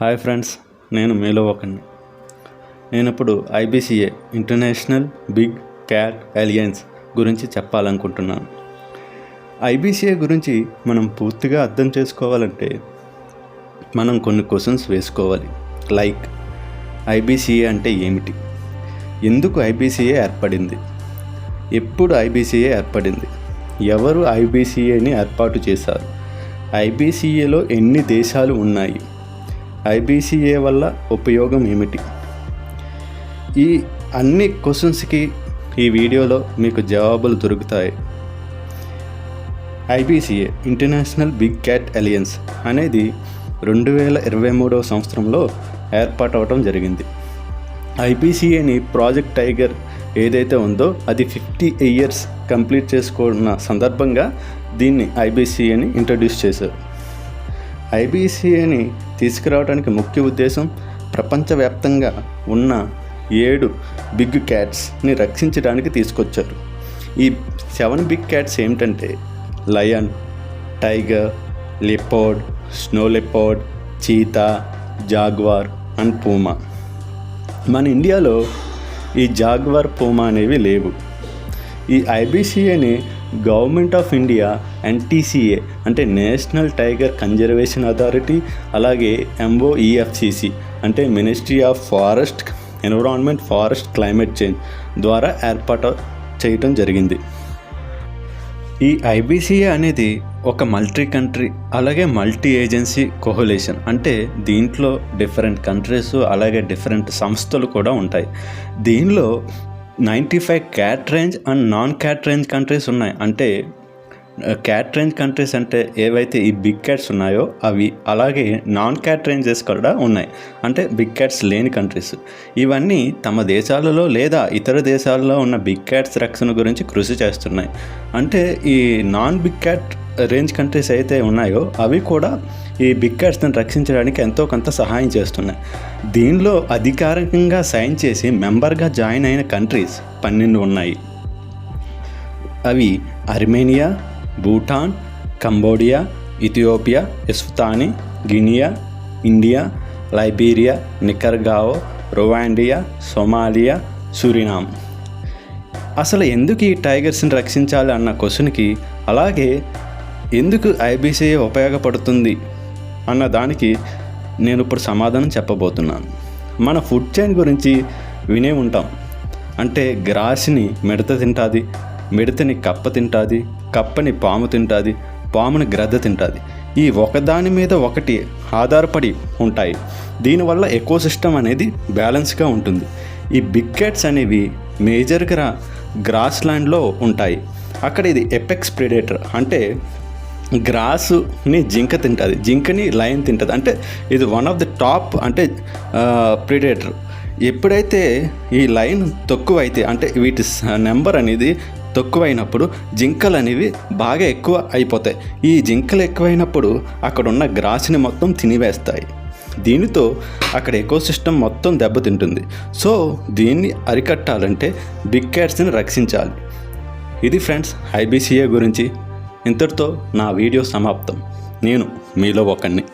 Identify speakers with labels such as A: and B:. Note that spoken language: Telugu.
A: హాయ్ ఫ్రెండ్స్ నేను మీలో ఒకని నేను ఇప్పుడు IBCA international big cat alliance గురించి చెప్పాలనుకుంటున్నాను. ఐబీసీఏ గురించి మనం పూర్తిగా అర్థం చేసుకోవాలంటే మనం కొన్ని క్వశ్చన్స్ వేసుకోవాలి. లైక్ ఐబీసీఏ అంటే ఏమిటి? ఎందుకు ఐబీసీఏ ఏర్పడింది? ఎప్పుడు ఐబీసీఏ ఏర్పడింది? ఎవరు ఐబీసీఏని ఏర్పాటు చేశారు? ఐబీసీఏలో ఎన్ని దేశాలు ఉన్నాయి? ఐబీసీఏ వల్ల ఉపయోగం ఏమిటి? ఈ అన్ని క్వశ్చన్స్కి ఈ వీడియోలో మీకు జవాబులు దొరుకుతాయి. IBCA international big cat alliance అనేది రెండు వేల ఇరవై మూడవ సంవత్సరంలో ఏర్పాటు అవడం జరిగింది. ఐబీసీఏని ప్రాజెక్ట్ టైగర్ ఏదైతే ఉందో అది ఫిఫ్టీ ఇయర్స్ కంప్లీట్ చేసుకున్న సందర్భంగా దీన్ని ఐబీసీఏని ఇంట్రడ్యూస్ చేశారు. ఐబీసీఏని తీసుకురావడానికి ముఖ్య ఉద్దేశం ప్రపంచవ్యాప్తంగా ఉన్న ఏడు బిగ్ క్యాట్స్ని రక్షించడానికి తీసుకొచ్చారు. ఈ సెవెన్ బిగ్ క్యాట్స్ ఏమిటంటే lion tiger leopard snow leopard cheetah jaguar and puma. మన ఇండియాలో ఈ జాగ్వార్ పూమా అనేవి లేవు. ఈ ఐబీసీఏని గవర్నమెంట్ ఆఫ్ ఇండియా ఎన్టీసీఏ అంటే నేషనల్ టైగర్ కన్జర్వేషన్ అథారిటీ అలాగే ఎంఓఈఎఫ్సిసి అంటే ministry of forest environment forest climate change ద్వారా ఏర్పాటు చేయటం జరిగింది. ఈ ఐబీసీఏ అనేది ఒక మల్టీ కంట్రీ అలాగే మల్టీ ఏజెన్సీ కోహులేషన్ అంటే దీంట్లో డిఫరెంట్ కంట్రీస్ అలాగే డిఫరెంట్ సంస్థలు కూడా ఉంటాయి. దీనిలో ninety five cat range and non cat range countries ఉన్నాయి. అంటే క్యాట్ రేంజ్ కంట్రీస్ అంటే ఏవైతే ఈ బిగ్ క్యాట్స్ ఉన్నాయో అవి అలాగే నాన్ క్యాట్ రేంజెస్ కూడా ఉన్నాయి. అంటే బిగ్ క్యాట్స్ లేని కంట్రీస్. ఇవన్నీ తమ దేశాలలో లేదా ఇతర దేశాలలో ఉన్న బిగ్ క్యాట్స్ రక్షణ గురించి కృషి చేస్తున్నాయి. అంటే ఈ non big cat range countries అయితే ఉన్నాయో అవి కూడా ఈ బిగ్ క్యాట్స్ని రక్షించడానికి ఎంతో కొంత సహాయం చేస్తున్నాయి. దీనిలో అధికారికంగా సైన్ చేసి మెంబర్గా జాయిన్ అయిన కంట్రీస్ పన్నెండు ఉన్నాయి. అవి Armenia Bhutan Cambodia Ethiopia Eswatini Guinea India Liberia Nicaragua Rwanda Somalia Suriname. అసలు ఎందుకు ఈ టైగర్స్ని రక్షించాలి అన్న క్వశ్చన్కి అలాగే ఎందుకు ఐబీసీఏ ఉపయోగపడుతుంది అన్న దానికి నేను ఇప్పుడు సమాధానం చెప్పబోతున్నాను. మన ఫుడ్ చైన్ గురించి వినే ఉంటాం. అంటే గ్రాస్ని మిడత తింటుంది మిడతని కప్ప తింటుంది కప్పని పాము తింటుంది పాముని గ్రద్ద తింటుంది. ఈ ఒకదాని మీద ఒకటి ఆధారపడి ఉంటాయి. దీనివల్ల ఎకో సిస్టమ్ అనేది బ్యాలెన్స్గా ఉంటుంది. ఈ బిగ్ క్యాట్స్ అనేవి మేజర్గా గ్రాస్ ల్యాండ్లో ఉంటాయి. అక్కడ ఇది ఎపెక్స్ ప్రిడేటర్ అంటే గ్రాసుని జింక తింటుంది. జింకని లయన్ తింటుంది. అంటే ఇది వన్ ఆఫ్ ది టాప్ అంటే ప్రిడేటర్ ఎప్పుడైతే ఈ లైన్ తక్కువైతే అంటే వీటి నెంబర్ అనేది తక్కువైనప్పుడు జింకలు అనేవి బాగా ఎక్కువ అయిపోతాయి. ఈ జింకలు ఎక్కువైనప్పుడు అక్కడ ఉన్న గ్రాస్ని మొత్తం తినివేస్తాయి. దీనితో అక్కడ ఎకోసిస్టమ్ మొత్తం దెబ్బతింటుంది. సో దీన్ని అరికట్టాలంటే బిగ్ క్యాట్స్ని రక్షించాలి. ఇది ఫ్రెండ్స్ ఐబీసీఏ గురించి. ఇంతటితో నా వీడియో సమాప్తం. నేను మీలో ఒకరిని